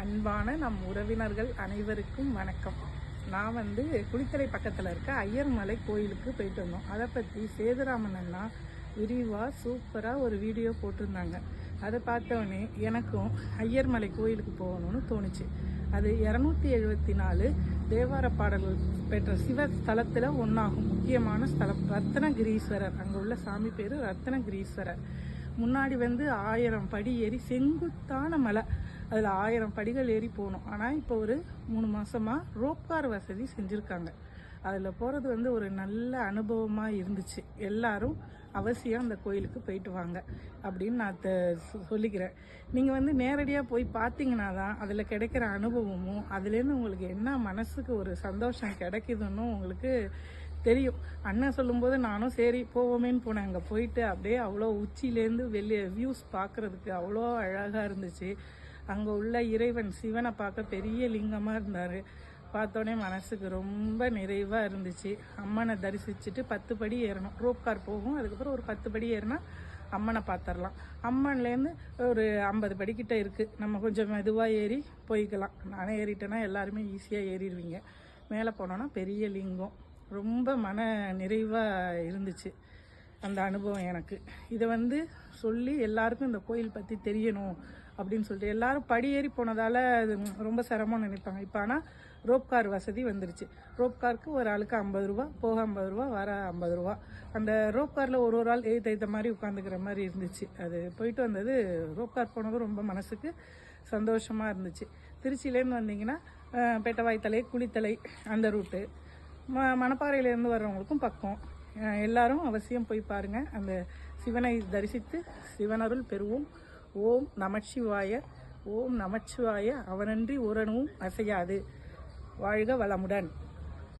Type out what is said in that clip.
அன்பான நம் உறவினர்கள் அனைவருக்கும் வணக்கம். நான் வந்து குளித்தலை பக்கத்தில் இருக்க ஐயர்மலை கோயிலுக்கு போயிட்டு வந்தோம். அதை பற்றி சேதுராமன் அண்ணா விரிவாக சூப்பராக ஒரு வீடியோ போட்டிருந்தாங்க. அதை பார்த்தோன்னே எனக்கும் ஐயர்மலை கோயிலுக்கு போகணும்னு தோணுச்சு. அது இரநூத்தி எழுபத்தி நாலு தேவார பாடல்கள் பெற்ற சிவ ஸ்தலத்தில் ஒன்றாகும் முக்கியமான ஸ்தலம் ரத்னகிரீஸ்வரர். அங்கே உள்ள சாமி பேர் ரத்னகிரீஸ்வரர். முன்னாடி வந்து ஆயிரம் படி ஏறி செங்குத்தான மலை. அதில் ஆயிரம் படிகள் ஏறி போகணும். ஆனால் இப்போ ஒரு மூணு மாதமாக ரோப்கார் வசதி செஞ்சுருக்காங்க. அதில் போகிறது வந்து ஒரு நல்ல அனுபவமாக இருந்துச்சு. எல்லாரும் அவசியம் அந்த கோயிலுக்கு போயிட்டு வாங்க அப்படின்னு நான் த- சொ- சொல்லிக்கிறேன். நீங்கள் வந்து நேரடியாக போய் பார்த்தீங்கன்னா தான் அதில் கிடைக்கிற அனுபவமும் அதுலேருந்து உங்களுக்கு என்ன மனசுக்கு ஒரு சந்தோஷம் கிடைக்குதுன்னு உங்களுக்கு தெரியும். அண்ணன் சொல்லும்போது நானும் சரி போவோமேன்னு போனேன். அங்கே போயிட்டு அப்படியே அவ்வளோ உச்சியிலேருந்து வெளியே வியூஸ் பார்க்குறதுக்கு அவ்வளோ அழகாக இருந்துச்சு. அங்கே உள்ள இறைவன் சிவனை பார்க்க பெரிய லிங்கமாக இருந்தார். பார்த்தோன்னே மனசுக்கு ரொம்ப நிறைவாக இருந்துச்சு. அம்மனை தரிசிச்சுட்டு பத்து படி ஏறணும். ரோப் கார் போகும். அதுக்கப்புறம் ஒரு பத்து படி ஏறினா அம்மனை பார்த்துடலாம். அம்மன்லேருந்து ஒரு ஐம்பது படிக்கிட்ட இருக்குது நம்ம கொஞ்சம் மெதுவாக ஏறி போய்க்கலாம். நானே ஏறிட்டேன்னா எல்லாருமே ஈஸியாக ஏறிடுவீங்க. மேலே போனோன்னா பெரிய லிங்கம். ரொம்ப மன நிறைவாக இருந்துச்சு. அந்த அனுபவம் எனக்கு. இதை வந்து சொல்லி எல்லாருக்கும் இந்த கோயில் பற்றி தெரியணும். அப்படின்னு சொல்லிட்டு எல்லாரும் படியேறி போனதால் அது ரொம்ப சிரமம்னு நினைப்பாங்க. இப்போ ஆனால் ரோப் கார் வசதி வந்துருச்சு. ரோப் காருக்கு ஒரு ஆளுக்கு ஐம்பது ரூபா போக ஐம்பது ரூபா வர ஐம்பது ரூபா. அந்த ரோப் காரில் ஒரு ஒரு ஆள் எழுத்த எழுத்த மாதிரி உட்காந்துக்கிற மாதிரி இருந்துச்சு. அது போயிட்டு வந்தது ரோப் கார் போனதும் ரொம்ப மனசுக்கு சந்தோஷமாக இருந்துச்சு. திருச்சியிலேருந்து வந்தீங்கன்னா பெட்டவாய்த்தலை குளித்தலை அந்த ரூட்டு. ம மணப்பாறையிலேருந்து வர்றவங்களுக்கும் பக்கம். எல்லாரும் அவசியம் போய் பாருங்கள் அந்த சிவனை தரிசித்து சிவனருள் பெறுவோம். ஓம் நமச்சிவாய ஓம் நமச்சிவாய அவனன்றி ஒரணுவும் அசையாது. வாழ்க வளமுடன்.